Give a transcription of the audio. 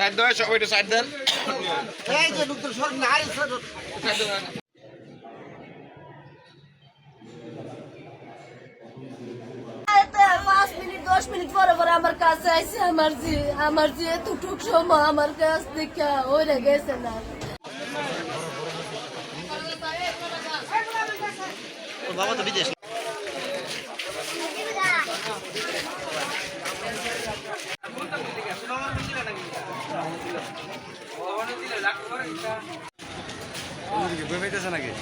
Side দেওয়া ওইটা side দেন এতে পাঁচ মিনিট দশ মিনিট পরে পরে আমার কাছে আইসে আমার যে আমার যে এতটুক সময় আমার কাছ থেকে ওরে গেছে না। বাবা তো বিদেশ। নাকি?